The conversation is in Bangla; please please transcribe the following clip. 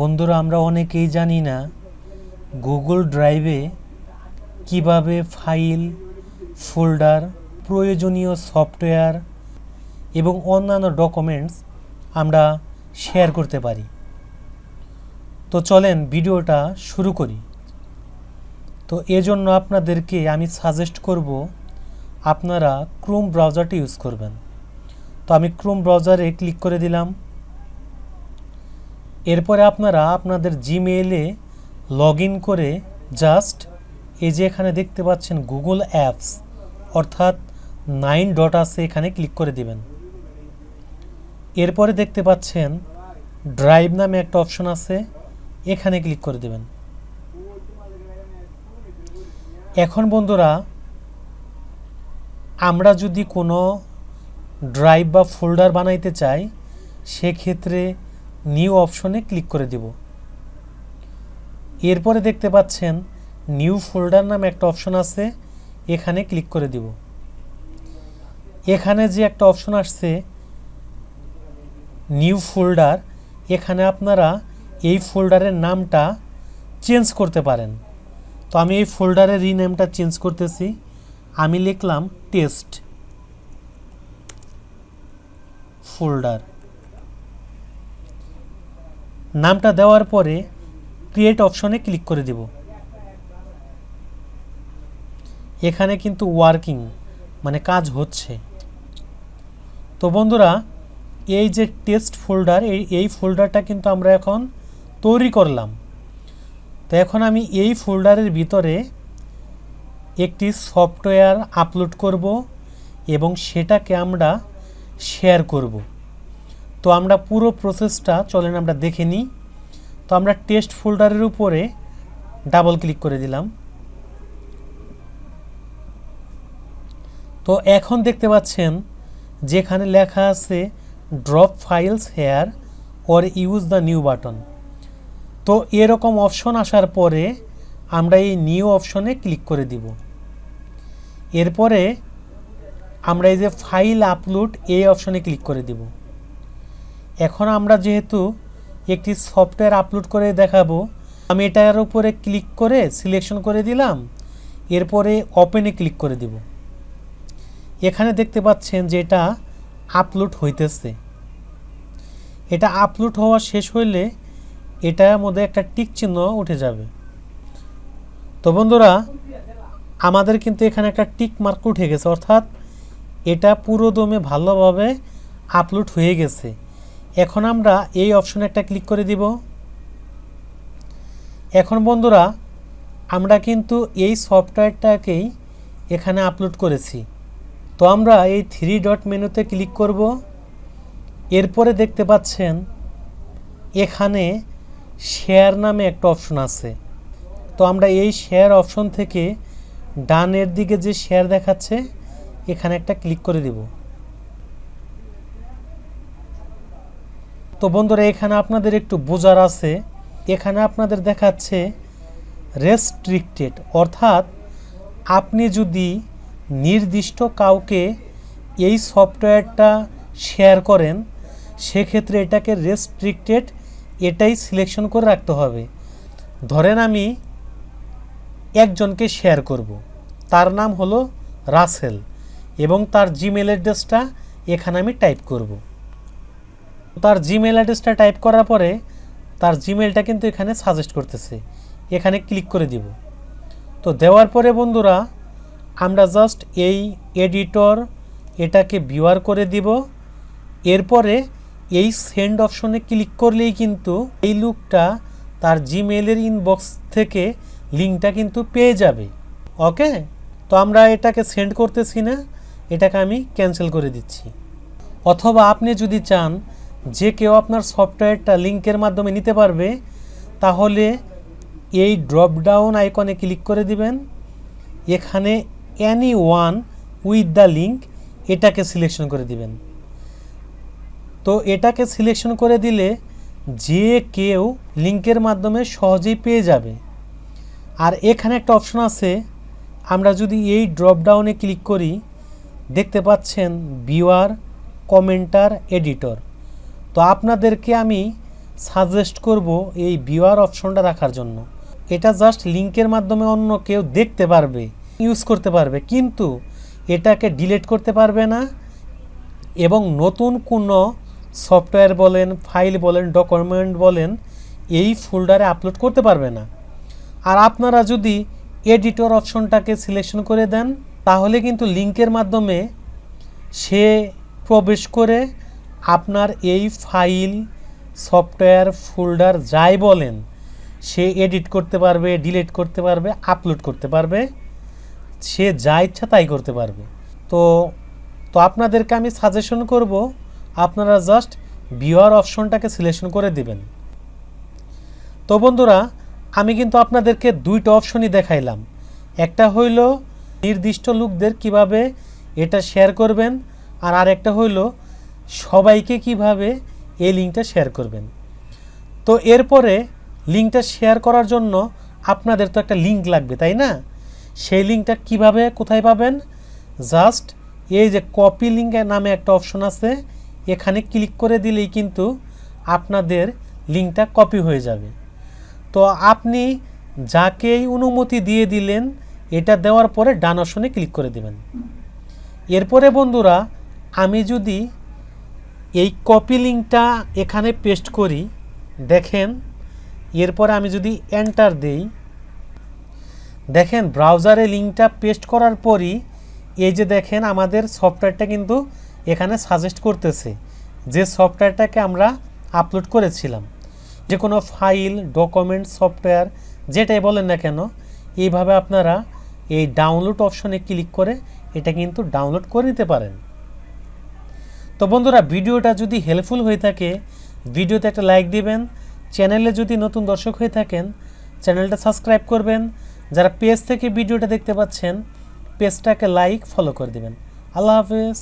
বন্ধুরা, আমরা অনেকেই জানি না গুগল ড্রাইভে কীভাবে ফাইল, ফোল্ডার, প্রয়োজনীয় সফটওয়্যার এবং অন্যান্য ডকুমেন্টস আমরা শেয়ার করতে পারি। তো চলেন ভিডিওটা শুরু করি। তো এজন্য আপনাদেরকে আমি সাজেস্ট করব, আপনারা ক্রোম ব্রাউজারটি ইউজ করবেন। তো আমি ক্রোম ব্রাউজারে ক্লিক করে দিলাম। এরপরে আপনারা আপনাদের জিমেইলে লগ ইন করে জাস্ট এই যে এখানে দেখতে পাচ্ছেন গুগল অ্যাপস অর্থাৎ নাইন ডট আছে এখানে ক্লিক করে দিবেন। এরপরে দেখতে পাচ্ছেন ড্রাইভ নামে একটা অপশন আছে, এখানে ক্লিক করে দেবেন। এখন বন্ধুরা, আমরা যদি কোনো ড্রাইভ বা ফোল্ডার বানাইতে চাই, সেক্ষেত্রে নিউ অপশনে ক্লিক করে দেব। এরপরে দেখতে পাচ্ছেন নিউ ফোল্ডার নামে একটা অপশন আছে, এখানে ক্লিক করে দেব। এখানে যে একটা অপশন আসছে নিউ ফোল্ডার এখানে আপনারা এই ফোল্ডারের নামটা চেঞ্জ করতে পারেন। তো আমি এই ফোল্ডারের রিনেমটা চেঞ্জ করতেছি, আমি লিখলাম টেস্ট ফোল্ডার নামটা দেওয়ার পরে ক্রিয়েট অপশনে ক্লিক করে দেব। এখানে কিন্তু ওয়ার্কিং মানে কাজ হচ্ছে। তো বন্ধুরা, এই যে টেস্ট ফোল্ডার এই এই ফোল্ডারটা কিন্তু আমরা এখন তৈরি করলাম। তো এখন আমি এই ফোল্ডারের ভিতরে একটি সফটওয়্যার আপলোড করব এবং সেটাকে আমরা শেয়ার করব। তো আমরা পুরো প্রসেসটা চলেন আমরা দেখে নিই। তো আমরা টেস্ট ফোল্ডারের উপরে ডাবল ক্লিক করে দিলাম। তো এখন দেখতে পাচ্ছেন, যেখানে লেখা আছে drop files here or use the new button তো এরকম অপশন আসার পরে আমরা এই নিউ অপশনে ক্লিক করে দিব। এরপরে আমরা এই যে ফাইল আপলোড এই অপশনে ক্লিক করে দিব। এখন আমরা যেহেতু একটি সফটওয়্যার আপলোড করে দেখাবো, আমি এটার উপরে ক্লিক করে সিলেকশন করে দিলাম, এরপরে ওপেনে ক্লিক করে দিব। এখানে দেখতে পাচ্ছেন যে এটা আপলোড হইতেছে। এটা আপলোড হওয়া শেষ হইলে এটার মধ্যে একটা টিক চিহ্ন উঠে যাবে। তো বন্ধুরা, আমাদের কিন্তু এখানে একটা টিক মার্ক উঠে গেছে, অর্থাৎ এটা পুরো দমে ভালোভাবে আপলোড হয়ে গেছে। এখন আমরা এই অপশনে একটা ক্লিক করে দিব। এখন বন্ধুরা, আমরা কিন্তু এই সফটওয়্যারটাকেই এখানে আপলোড করেছি। তো আমরা এই থ্রি ডট মেনুতে ক্লিক করব। এরপরে দেখতে পাচ্ছেন, এখানে শেয়ার নামে একটা অপশন আছে। তো আমরা এই শেয়ার অপশন থেকে ডানের দিকে যে শেয়ার দেখাচ্ছে, এখানে একটা ক্লিক করে দেব। তো বন্ধুরা, এখানে আপনাদের একটু বোঝার আছে। এখানে আপনাদের দেখাচ্ছে রেস্ট্রিক্টেড অর্থাৎ আপনি যদি নির্দিষ্ট কাউকে এই সফটওয়্যারটা শেয়ার করেন, সেক্ষেত্রে এটাকে রেস্ট্রিক্টেড এটাই সিলেকশন করে রাখতে হবে। ধরেন আমি একজনকে শেয়ার করব, তার নাম হলো রাসেল এবং তার জিমেল অ্যাড্রেসটা এখানে আমি টাইপ করব। তার জিমেল অ্যাড্রেসটা টাইপ করার পরে তার জিমেলটা কিন্তু এখানে সাজেস্ট করতেছে। এখানে ক্লিক করে দিব। তো দেওয়ার পরে বন্ধুরা, আমরা জাস্ট এই এডিটর এটাকে ভিউয়ার করে দিব। এরপরে এই সেন্ড অপশনে ক্লিক করলেই কিন্তু এই লুকটা তার জিমেলের ইনবক্স থেকে লিঙ্কটা কিন্তু পেয়ে যাবে। ওকে? তো আমরা এটাকে সেন্ড করতেছি না, এটাকে আমি ক্যান্সেল করে দিচ্ছি। অথবা আপনি যদি চান যে কেউ আপনার সফটওয়্যারটা লিঙ্কের মাধ্যমে নিতে পারবে, তাহলে এই ড্রপডাউন আইকনে ক্লিক করে দিবেন। এখানে any one with the link এটাকে সিলেকশন করে দিবেন। তো এটাকে সিলেকশন করে দিলে যে কেউ লিঙ্কের মাধ্যমে সহজেই পেয়ে যাবে। আর এখানে একটা অপশন আছে, আমরা যদি এই ড্রপডাউনে ক্লিক করি, দেখতে পাচ্ছেন ভিউয়ার কমেন্টার এডিটর তো আপনাদেরকে আমি সাজেস্ট করব এই ভিউয়ার অপশনটা রাখার জন্য। এটা জাস্ট লিঙ্কের মাধ্যমে অন্য কেউ দেখতে পারবে ইউজ করতে পারবে, কিন্তু এটাকে ডিলিট করতে পারবে না এবং নতুন কোনো সফটওয়্যার বলেন ফাইল বলেন ডকুমেন্ট বলেন, এই ফোল্ডারে আপলোড করতে পারবে না। আর আপনারা যদি এডিটর অপশনটাকে সিলেকশন করে দেন, তাহলে কিন্তু লিঙ্কের মাধ্যমে সে প্রবেশ করে আপনার এই ফাইল, সফটওয়্যার ফোল্ডার যাই বলেন, সে এডিট করতে পারবে, ডিলিট করতে পারবে, আপলোড করতে পারবে, সে যা ইচ্ছা তাই করতে পারবে। তো তো আপনাদেরকে আমি সাজেশন করব, আপনারা জাস্ট ভিওয়ার অপশনটাকে সিলেকশন করে দিবেন। তো বন্ধুরা, আমি কিন্তু আপনাদেরকে দুইটা অপশনই দেখাইলাম। একটা হইল নির্দিষ্ট লোকদের কীভাবে এটা শেয়ার করবেন, আর আরেকটা হইল সবাইকে কীভাবে এই লিঙ্কটা শেয়ার করবেন? তো এরপরে লিঙ্কটা শেয়ার করার জন্য আপনাদের তো একটা লিঙ্ক লাগবে, তাই না? সেই লিঙ্কটা কীভাবে, কোথায় পাবেন? জাস্ট এই যে কপি লিঙ্ক নামে একটা অপশন আছে, এখানে ক্লিক করে দিলেই কিন্তু আপনাদের লিঙ্কটা কপি হয়ে যাবে। তো আপনি যাকেই অনুমতি দিয়ে দিলেন, এটা দেওয়ার পরে ডান অপশনে ক্লিক করে দিবেন। এরপরে বন্ধুরা, আমি যদি এই কপি লিঙ্কটা এখানে পেস্ট করি, দেখেন, এরপরে আমি যদি এন্টার দেই, দেখেন ব্রাউজারে লিঙ্কটা পেস্ট করার পরই এই যে দেখেন আমাদের সফটওয়্যারটা কিন্তু এখানে সাজেস্ট করতেছে, যে সফটওয়্যারটাকে আমরা আপলোড করেছিলাম। যে কোনো ফাইল ডকুমেন্ট সফটওয়্যার যেটাই বলেন না কেন, এইভাবে আপনারা এই ডাউনলোড অপশনে ক্লিক করে এটা কিন্তু ডাউনলোড করে নিতে পারেন। তো বন্ধুরা, ভিডিওটা যদি হেল্পফুল হয়ে থাকে, ভিডিওতে একটা লাইক দিবেন চ্যানেলে যদি নতুন দর্শক হয়ে থাকেন চ্যানেলটা সাবস্ক্রাইব করবেন। যারা পেজ থেকে ভিডিওটা দেখতে পাচ্ছেন পেজটাকে লাইক ফলো করে দিবেন। আল্লাহ হাফেজ।